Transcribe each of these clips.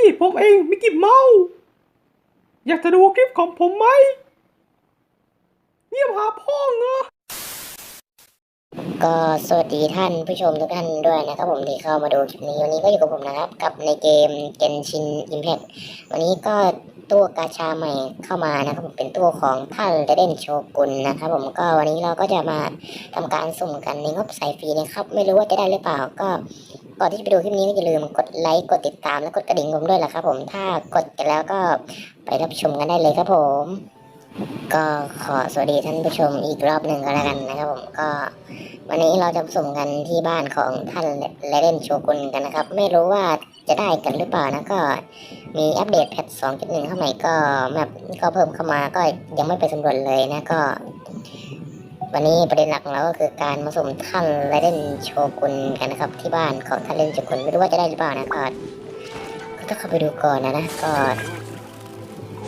ี่ผมเองมิกกี้เมาอยากจะดูคลิปของผมไหมเงียบหาพ่อเงอะ ก็สวัสดีท่านผู้ชมทุกท่านด้วยนะครับผมที่เข้ามาดูคลิปนี้วันนี้ก็อยู่กับผมนะครับกับในเกม Genshin Impact วันนี้ก็ตัวกาชาใหม่เข้ามานะครับผมเป็นตัวของท่านเดเดนโชกุนนะครับผมก็วันนี้เราก็จะมาทำการสุ่มกันในงบสายฟรีนะครับ ไม่รู้ว่าจะได้หรือเปล่าก็ก่อนที่จะไปดูคลิปนี้ก็อย่าลืมกดไลค์กดติดตามและกดกระดิ่งผมด้วยล่ะครับผมถ้ากดกันแล้วก็ไปรับชมกันได้เลยครับผม ก็ขอสวัสดีท่านผู้ชมอีกรอบหนึ่งก็แล้วกันนะครับผมก็ วันนี้เราจะสุ่มกันที่บ้านของท่านเลเดนโชกุนกันนะครับ ไม่รู้ว่าจะได้กันหรือเปล่านะก็มีอัปเดตแพท2.1 เข้าใหม่ก็แมปก็เพิ่มเข้ามาก็ยังไม่ไปสำรวจเลยนะก็ วันนี้ประเด็นหลักของเราก็คือการมาสุ่มท่านเลเดนโชกุนกันนะครับ ที่บ้านของท่านเลเดนโชกุนไม่รู้ว่าจะได้หรือเปล่านะก็ก็ต้องเข้าไปดูก่อนนะนะก็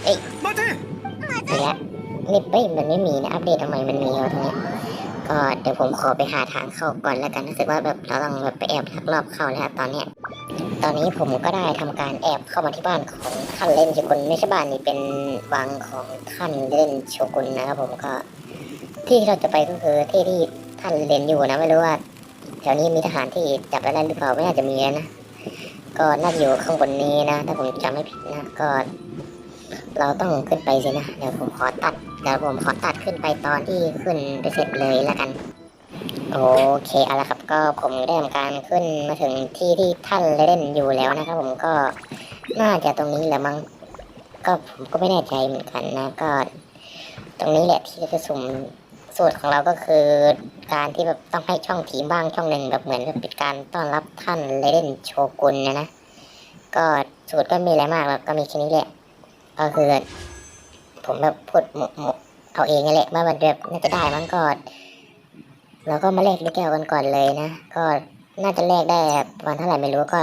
เอ้ยมาดินี่แหละ นี่เอ้ยมันไม่มีนะอัปเดตทำไมมันมีวะตรงเนี้ยก็เดี๋ยวผมขอไปหาทางเข้าก่อนแล้วกันรู้สึกว่าแบบเราต้องแบบไปแอบทักรอบเข้าแล้วตอนเนี้ยตอนนี้ผมก็ได้ทำการแอบเข้ามาที่บ้านของท่านเล่นโชกุนไม่ใช่บ้านนี่เป็นวังของท่านเล่นโชกุนนะครับผมก็ ที่เราจะไปก็คือที่ที่ท่านเล่นอยู่นะไม่รู้ว่าแถวนี้มีทหารที่จับได้หรือเปล่าไม่น่าจะมีนะก็น่าอยู่ข้างบนนี้นะถ้าผมจำไม่ผิดนะก็ เราต้องขึ้นไปสินะ เดี๋ยวผมขอตัด เดี๋ยวผมขอตัดขึ้นไปตอนที่ขึ้นไปเสร็จเลยแล้วกัน โอเคเอาละครับก็ผมได้ทำการขึ้นมาถึงที่ที่ท่านเล่นอยู่แล้วนะครับผมก็น่าจะตรงนี้แหละมั้ง ก็ผมก็ไม่แน่ใจเหมือนกันนะก็ ตรงนี้แหละที่จะสุ่มสูตรของเราก็คือการที่แบบต้องให้ช่องผีบ้างช่องหนึ่งแบบเหมือนแบบเป็นการต้อนรับท่านเลเดนโชกุนนะนะ ก็สูตรก็มีอะไรมากแล้วก็มีแค่นี้แหละ ก็คือผมแบบพูดหมกเอาเองนี่แหละว่ามันแบบน่าจะได้มั้งก่อนเราก็มาแลกลูกแก้วกันก่อนเลยนะ ก็น่าจะแลกได้ประมาณเท่าไหร่ไม่รู้ก็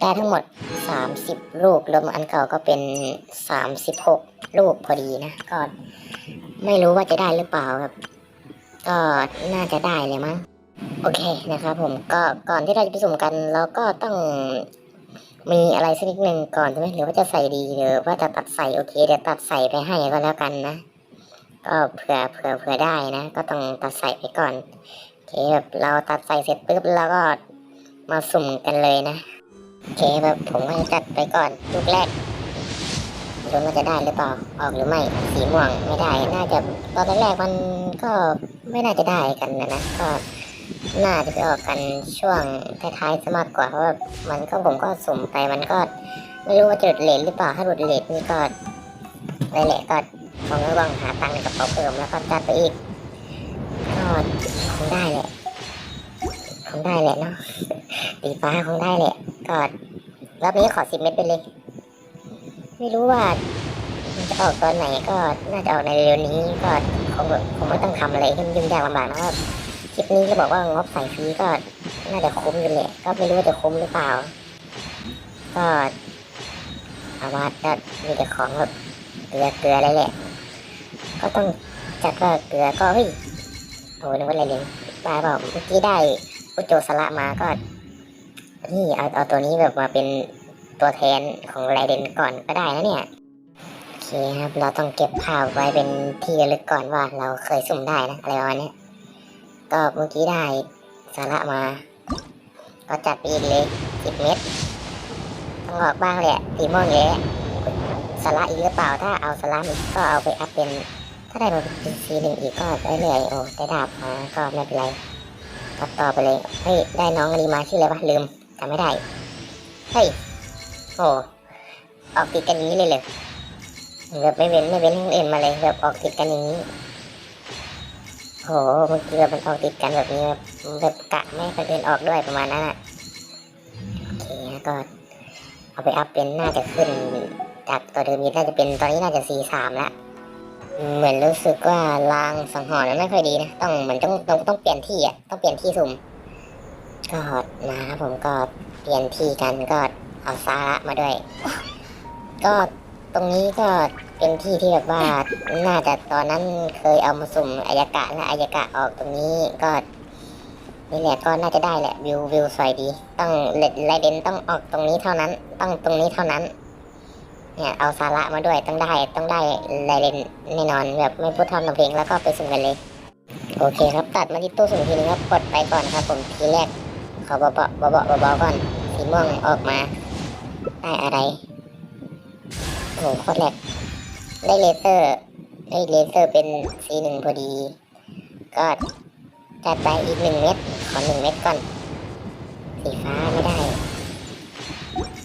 ได้ทั้งหมดสามสิบลูกรวมอันเก่าก็เป็นสามสิบหกลูกพอดีนะก็ไม่รู้ว่าจะได้หรือเปล่าครับ ก็น่าจะได้เลยมั้งโอเคนะครับผมก็ก่อนที่เราจะไปสุ่มกัน เราก็ต้อง มีอะไรสักนิดหนึ่งก่อนใช่ไหมหรือว่าจะใส่ดีหรือว่าจะตัดใส่โอเคเดี๋ยวตัดใส่ไปให้ก็แล้วกันนะก็เผื่อเผื่อเผื่อได้นะ ก็ต้องตัดใส่ไปก่อนโอเคแบบเราตัดใส่เสร็จปุ๊บเราก็มาสุ่มกันเลยนะโอเคแบบผมก็จะจัดไปก่อนลูกแรกดูว่าจะได้หรือเปล่าออกหรือไม่สีม่วงไม่ได้ น่าจะตอนแรกๆมันก็ไม่น่าจะได้กันนะนะก็ น่าจะไปออกกันช่วงท้ายๆซะมากกว่าเพราะว่ามันก็ผมก็สุ่มไปมันก็ไม่รู้ว่าจะหลุดเลทหรือเปล่าถ้าหลุดเลทนี่ก็ได้แหละก็คงต้องหาตังค์ในกระเป๋าเพิ่มแล้วก็จัดไปอีกก็คงได้แหละคงได้แหละเนาะตีฟ้าคงได้แหละก็รอบนี้ขอสิบเม็ดไปเลย ไม่รู้ว่ามันจะออกตอนไหนก็น่าจะออกในเร็วนี้ก็คงคงไม่ต้องทำอะไรที่มันยุ่งยากลำบากนะว่าค ลิปนี้ก็บอกว่างบใส่ฟรีก็น่าจะคุ้มอยู่แหละก็ไม่รู้ว่าจะคุ้มหรือเปล่า ก็อามาก็มีแต่ของแบบเกลือเกลืออะไรแหละ ก็ต้องจัดว่าเกลือก็เฮ้ยโอ้นึกว่าอะไรเลยบ้าเปล่าเมื่อกี้ได้อุจโจสละมาก็นี่เอาเอาตัวนี้แบบมาเป็นตัวแทนของไรเดนก่อนก็ได้นะเนี่ยโอเคครับเราต้องเก็บภาพไว้เป็นที่ระลึกก่อนว่าเราเคยสุ่มได้นะอะไรประมาณเนี้ย ก็เมื่อกี้ได้สาระมา ก็จัดไปอีกเลยสิบเม็ดต้องออกบ้างแหละตีม่วงแย่สาระอีกหรือเปล่าถ้าเอาสาระอีกก็เอาไปอัพเป็น ถ้าได้มาเป็นซีหนึ่งอีกก็ได้เลยโอ้ได้ดาบมาก็ไม่เป็นไรตัดต่อไปเลยเฮ้ยได้น้องอันนี้มาชื่ออะไรวะลืมจำไม่ได้เฮ้ยโอ้ออกติดกันอย่างนี้เลยเลยแบบไม่เว้นไม่เว้นให้คนอื่นมาเลยแบบออกติดกันอย่างนี้ โหเมื่อบมันออกติดกันแบบนี้แบบแบบกะไม่คนอื่นออกด้วยประมาณนั้นอะโอเคนะก็เอาไปอัพเป็นน่าจะขึ้น จากตัวเดิมนี้น่าจะเป็นตอนนี้น่าจะ C สามละเหมือนรู้สึกว่าลางสังหรณ์มันไม่ค่อยดีนะต้องเหมือนต้องต้องต้องเปลี่ยนที่อะต้องเปลี่ยนที่สุ่มก็นะครับผมก็เปลี่ยนที่กันก็เอาซาระมาด้วย ก็ ตรงนี้ก็เป็นที่ที่แบบว่าน่าจะตอนนั้นเคยเอามาสุ่มอายกะและอายกะออกตรงนี้ก็นี่แหละก็น่าจะได้แหละวิววิวสวยดี ต้องเลดไลเดนต้องออกตรงนี้เท่านั้น ต้องตรงนี้เท่านั้น เนี่ยเอาสาระมาด้วยต้องได้ต้องได้ไลเดนแน่นอนแบบไม่พูดทำทำเพลงแล้วก็ไปสุ่มกันเลย โอเคครับตัดมาที่ตู้สุ่มทีนึงครับกดไปก่อนครับ ผมทีแรกขอเบาๆเบาๆเบาๆก่อนสีม่วงออกมา ได้อะไร โอ้โหโคตรแรกได้เลเซอร์ได้เลเซอร์เป็นสีหนึ่งพอดี ก็จัดไปอีกหนึ่งเม็ดขอหนึ่งเม็ดก่อน สีฟ้าไม่ได้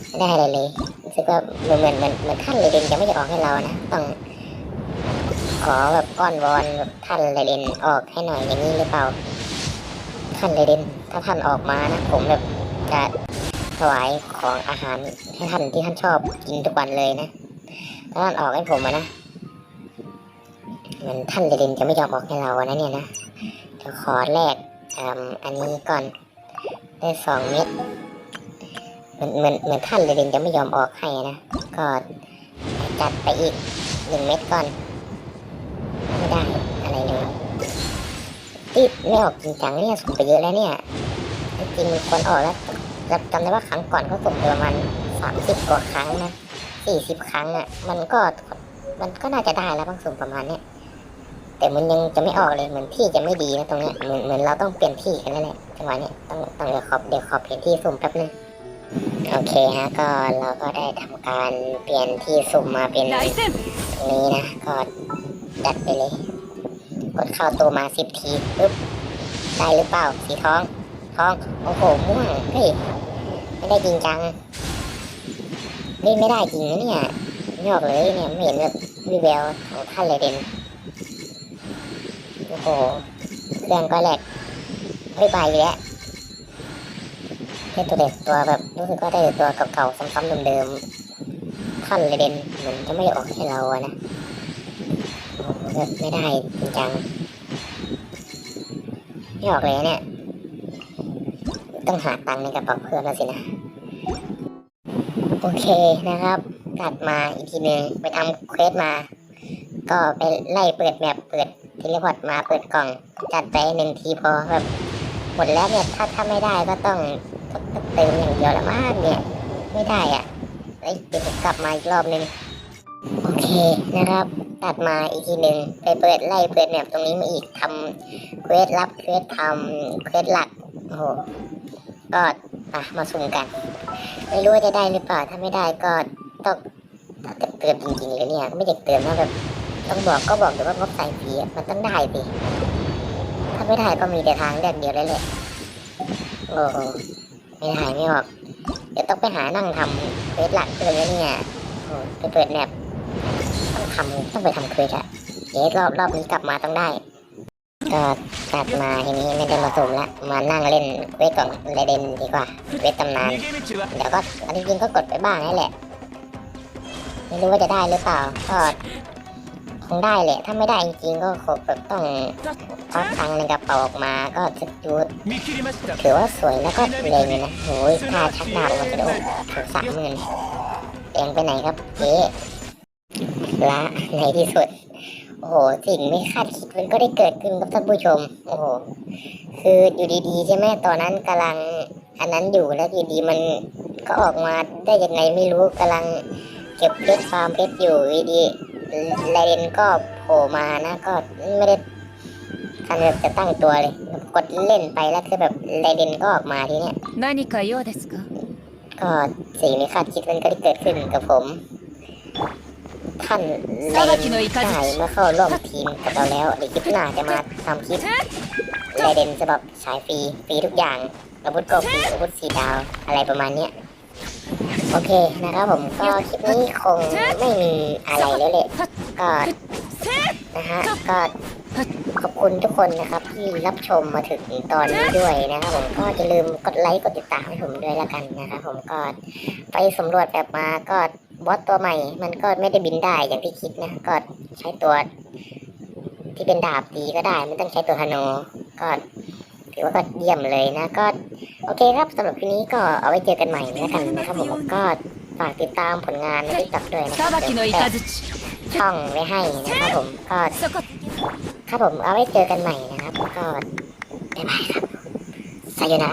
ไม่ได้อะไรเลยรู้สึกว่าเหมือนเหมือนเหมือนเหมือนท่านเลเดนจะไม่จะออกให้เรานะต้องขอแบบก้อนวอนแบบท่านเลเดนออกให้หน่อยอย่างนี้หรือเปล่าท่านเลเดนถ้าท่านออกมานะผมแบบจะถวายของอาหารให้ท่านที่ท่านชอบกินทุกวันเลยนะ ถ้าท่านออกให้ผมอะนะเหมือนท่านเลเดนจะไม่ยอมออกให้เราอะนะเนี่ยนะเดี๋ยวขอแลกอ,อันนี้ก่อนได้สองเม็ดเหมือนเหมือนเหมือนท่านเลเดนจะไม่ยอมออกให้นะก็จัดไปอีกหนึ่งเม็ดก่อนไม่ได้อะไรเลยติดไม่ออกจริงจังเนี่ยส่งไปเยอะแล้วเนี่ยจริงควรออกแล้วจำจำได้ว่าครั้งก่อนเขาส่งไปประมาณสามสิบกว่าครั้งนะ สี่สิบครั้งอะ มันก็ มันก็น่าจะได้แล้วบางส่วนประมาณเนี้ยแต่มันยังจะไม่ออกเลยเหมือนที่จะไม่ดีนะตรงเนี้ยเหมือนเหมือนเราต้องเปลี่ยนที่กันนั่นแหละจังหวะเนี้ยต้องต้องเดี๋ยวขอบเดี๋ยวขอบเปลี่ยนที่สุ่มแป๊บนึงโอเคฮะก็เราก็ได้ทำการเปลี่ยนที่สุ่มมาเป็นตรงนี้นะก็ดัดไปเลยกดเข้าตัวมาสิบทีปึ๊บได้หรือเปล่าสีทองทองโอ้โหม่วงเฮ้ยไม่ได้จริงจัง เฮ้ยไม่ได้จริงนะเนี่ยไม่ออกเลยเนี่ยไม่เห็นแบบวิแววของท่านเลยเด่นโอ้โหเครื่องก็แหลกเฮ้ยไปอีกแล้วเฮ้ยตัวเด็กตัวแบบรู้สึกว่าได้ตัวเก่าๆซ้ำๆเดิมๆท่านเลยเด่นเหมือนจะไม่ออกให้เราอะนะโอ้โหแบบไม่ได้จริงจังไม่ออกเลยเนี่ยต้องหาตังค์ในกระเป๋าเพื่อนแล้วสินะ โอเคนะครับกลับมาอีกทีหนึ่งไปทำเควสมา ก็ไปไล่เปิดแมปเปิดเทเลพอร์ตมาเปิดกล่องจัดไปหนึ่งทีพอแบบหมดแล้วเนี่ยถ้าถ้าไม่ได้ก็ต้องต้องเติมอย่างเดียวละมากเนี่ยไม่ได้อะเอ้ยเดี๋ยวผมกลับมาอีกรอบนึงโอเคนะครับตัดมาอีกทีหนึ่งไปเปิดไล่เปิดแมปตรงนี้มาอีกทำเควสลับเควสทำเควสหลักโอ้โหก็ อะมาสุ่มกัน ไม่รู้ว่าจะได้หรือเปล่า ถ้าไม่ได้ก็ต้องเตือนจริงๆเลยเนี่ย ไม่เด็กเตือนว่าแบบ ต้องบอกก็บอกแต่ว่างบใส่ฟรีมันต้องได้สิ ถ้าไม่ได้ก็มีแต่ทางเลือกเดียวแล้วแหละ โอ้โหไม่ได้ไม่ออก เดี๋ยวต้องไปหานั่งทำเควสหลักเลยเนี่ยโอ้โหไปเปิดแมปต้องทำต้องไปทำเควสอะเดี๋ยวรอบรอบนี้กลับมาต้องได้ ก็กลับมาทีนี้ไม่ได้มาสุ่มละมานั่งเล่นเวทก่องเลเดนดีกว่าเวทตำนานเดี๋ยวก็อันที่จริงก็กดไปบ้างนั่นแหละไม่รู้ว่าจะได้หรือเปล่าก็คงได้แหละถ้าไม่ได้จริงก็คงต้องควักตังในกระเป๋าออกมาก็จะดูถือว่าสวยแล้วก็เล็งนะโอ้ยถ้าชักดาบมันจะโดนถึงสามหมื่นเองไปไหนครับเอ๊ละในที่สุด โอ้โหสิ่งไม่คาดคิดมันก็ได้เกิดขึ้นกับท่านผู้ชม โอ้โหคืออยู่ดีๆ ใช่ไหมตอนนั้นกำลังอันนั้นอยู่แล้วอยู่ดีมันก็ออกมาได้ยังไงไม่รู้กำลังเก็บเพชรฟาร์มเพชรอยู่ดีเลนก็โผล่มานะก็ไม่ได้ทันจะตั้งตัวเลยกดเล่นไปแล้วคือแบบเลนก็ออกมาทีเนี้ยก็สิ่งไม่คาดคิดมันก็ได้เกิดขึ้นกับผม ท่านไลเดนได้มาเข้าร่วมทีมกับเราแล้วเดี๋ยวคลิปหน้าจะมาทำคลิปไลเดนจะแบบฉายฟรีฟรีทุกอย่างอาวุธก็ฟรีอาวุธสีดาวอะไรประมาณเนี้ยโอเคนะครับผมก็คลิปนี้คงไม่มีอะไรแล้วแหละก็นะฮะก็ขอบคุณทุกคนนะครับที่รับชมมาถึงตอนนี้ด้วยนะครับผมก็อย่าลืมกดไลค์กดติดตามให้ผมด้วยละกันนะครับผมก็ไปสำรวจแบบมาก็ บอสตัวใหม่ มันก็ไม่ได้บินได้อย่างที่คิดนะ ก็ใช้ตัว ที่เป็นดาบตีก็ได้ไม่ต้องใช้ตัวธนูก็ถือว่าก็เยี่ยมเลยนะ ก็โอเคครับสำหรับคลิปนี้ก็เอาไว้เจอกันใหม่นะครับนะครับผมก็ฝากติดตามผลงานในติ๊กต็อกด้วยนะครับช่องไว้ให้นะครับผมก็ครับผมเอาไว้เจอกันใหม่นะครับ ก็บ๊ายบายครับสายนะ